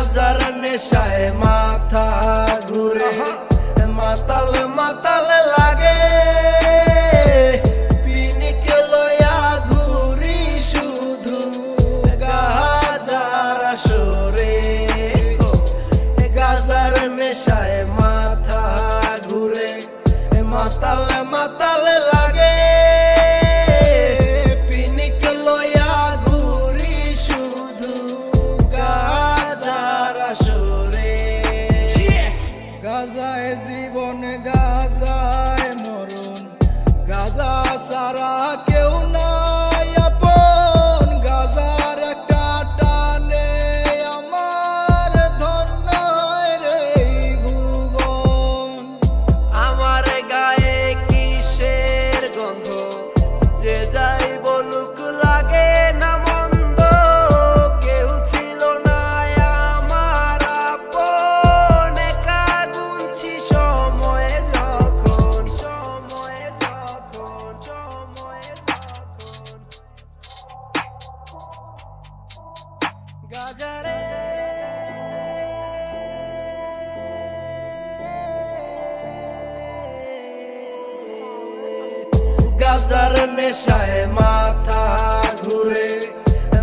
গাজার নেশায় মাথা ঘুরে। ছাড়া কেউ গাজারে। গাজার নেশায় মাথা ঘুরে,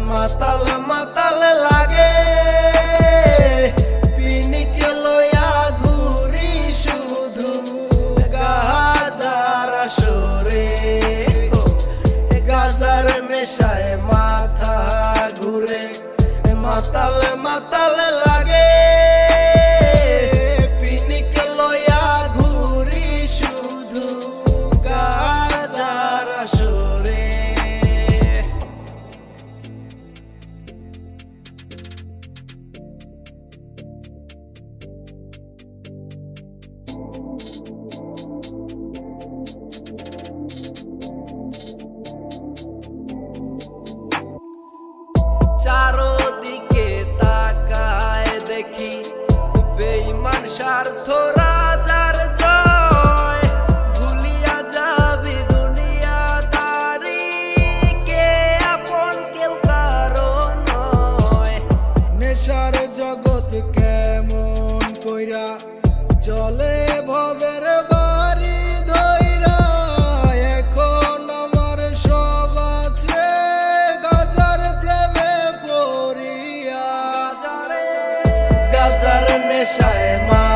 মাতাল মাতাল লাগে। পিনিকে লয়া ঘুরি শুধু গাজার সরে গাজার নেশায় মাথা ঘুরে মাতাল মাতাল লাগে। পিনিক লয়া ঘুরি শুধু গাজার আসরে। Thank স্বার্থ যাবি চলে ভবের বাড়ি ধৈরা এখন আমার সব আছে, গাজার প্রেমে পড়িয়া। গাজার নেশায় মা